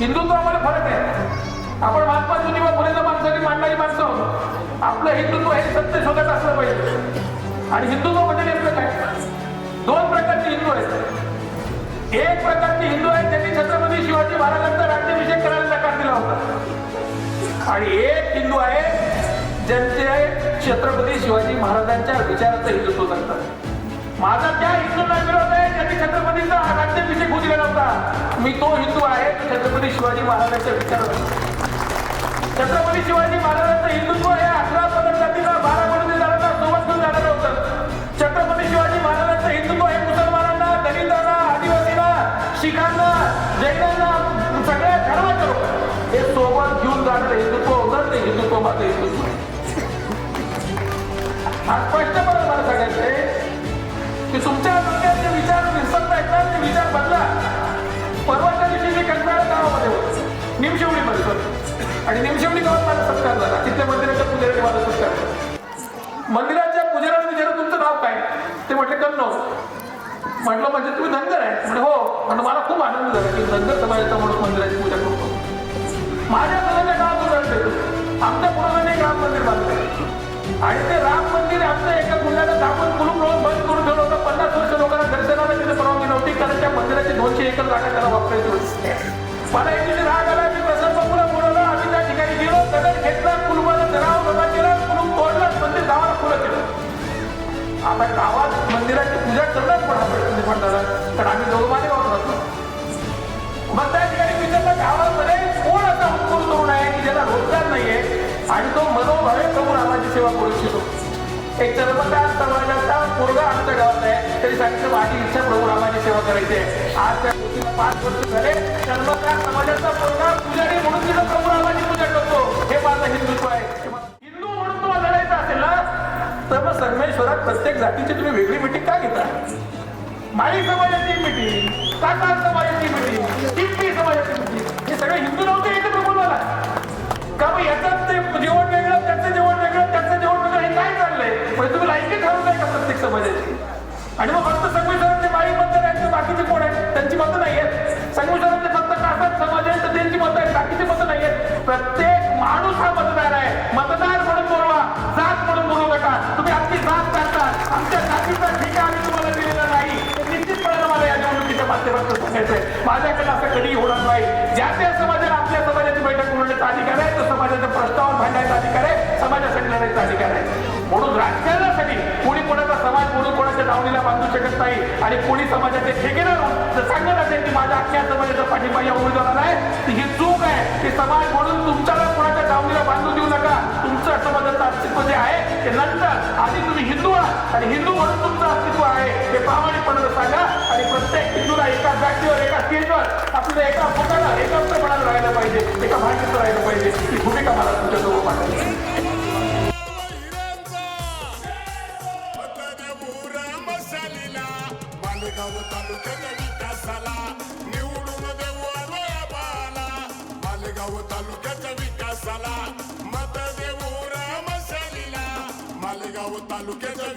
हिंदुत्वामध्ये फरक आहे. आपण महात्मा ज्योतिबा फुलेच्या माणसाची मांडणारी माणसं आहोत. आपलं हिंदुत्व हे सत्य शोधत असलं पाहिजे. आणि हिंदुत्व म्हणजे नेमकं काय? दोन प्रकारचे हिंदू आहेत. एक प्रकारचे हिंदू आहेत त्यांनी छत्रपती शिवाजी महाराजांचा राज्याभिषेक करायला नकार दिला होता. आणि एक हिंदू आहे ज्यांचे छत्रपती शिवाजी महाराजांच्या विचाराचं हिंदुत्व करतात. माझा त्या हिंदूंना विरोध आहे ज्यांनी छत्रपतीचा राज्याभिषेक होऊ दिला नव्हता. मी तो हिंदू छत्रपती शिवाजी महाराजांच्या विचारात छत्रपती शिवाजी महाराजांचं हिंदुत्व हे अकरा पदक जातीला बारा पडते जाणारा सोबत घेऊन जाणार होतं. छत्रपती शिवाजी महाराजांचं हिंदुत्व हे मुसलमानांना दलितांना आदिवासींना शिखांना जैनांना सगळ्या धर्माचं होतं. हे सोबत घेऊन जाणारं हिंदुत्व होतं ते हिंदुत्व माझं हिंदुत्व आहे. आज स्पष्टपणे निमशेवणी निमशेवडीमध्ये आणि निमशेवणी गावात माझा सत्कार झाला. तिथल्या मंदिराच्या पुजाऱ्याने माझा सत्कार झाला मंदिराच्या पुजाऱ्याने विचारलं तुमचं नाव काय? ते म्हटले कन्नो म्हटलं म्हणजे तुम्ही धनगर आहे? म्हणजे हो. म्हणजे मला खूप आनंद झाला की धनगर समाजाचा म्हणून मंदिराची पूजा करतो. माझ्या मुलाच्या गावात उदाहरण देतो आमच्या पुरुषांनी एक राम मंदिर बांधलं. आणि ते राम मंदिर आमच्या एका गुन्ह्याला दाखवून कुलूप लावून बंद करून ठेवलं होतं. पन्नास वर्ष लोकांना दर्शनाला तिथे परवानगी नव्हती. कारण त्या मंदिराची दोनशे एकर जागा त्याला वापरायची होती. मला एक राग आला तो मनोभावे प्रभू रामाची सेवा करू इच्छितो. एक चर्मकार समाजाचा पोरगा आमच्या गावात आहे. तरी सांगितलं माझी इच्छा प्रभू रामाची सेवा करायची आहे. आज त्या गोष्टीला पाच वर्ष झाले. चर्मकार समाजाचा पूर्ण पुजारी म्हणून तिथं प्रभू रामाची पूजा करतो. हे माझं हिंदुत्व आहे. हिंदू म्हणून तुम्हाला लढायचं असेल ना तर मग संगमेश्वरात प्रत्येक जातीची तुम्ही वेगळी मिटिंग का घेता? माळी समाजाची मिटिंग कासार समाजाची मिटिंग टिप्पी समाजाची मिटिंग. हे सगळे हिंदू नव्हते समाजाची आणि मग फक्त संगमेश्वरातले माळी मतदार आहेत बाकीचे कोण आहेत? त्यांची मतं नाही आहेत. संगमेश्वरातले फक्त कासार समाज आहेत तर त्यांची मतं आहेत. बाकीचे मतं नाही आहेत. प्रत्येक माणूस हा मतदार आहे. मतदार म्हणून बोलवा जात म्हणून बोलू नका. तुम्ही आमची जात काढता आमच्या जातीचा ठेका आम्ही तुम्हाला दिलेला नाही. निश्चितपणे मला या निवडणुकीच्या माध्यमातून सांगायचंय माझ्याकडे असं कधीही होणार नाही. ज्या त्या समाजाला आपल्या समाजाची बैठक बोलण्याचा अधिकार आहे तो समाजाच्या प्रश्नावर भांडण्याचा अधिकार आहे समाजासाठी लढायचा अधिकार आहे. म्हणून राजकारणासाठी कोणी कोणाचा समाज कोणी कोणाच्या दावणीला बांधू शकत नाही आणि कोणी समाजाचे ठेकेदार होऊन जर सांगत असेल की माझ्या अख्ख्या समाजाचा पाठिंबा या उमेदवाराला आहे ती ही चूक आहे की समाज म्हणून तुमच्याला कोणाच्या दावणीला बांधू देऊ नका. तुमचं समाजाचं अस्तित्व जे आहे ते नंतर आधी तुम्ही हिंदू आहात आणि हिंदू म्हणून तुमचं अस्तित्व आहे. हे प्रामाणिकपणे सांगा आणि प्रत्येक हिंदूला एका जागी तालुक्याच्या विकासाला निवडून देऊ आलोया बाला मालेगाव तालुक्याच्या विकासाला मत देऊ रामशालीला मालेगाव तालुक्याच्या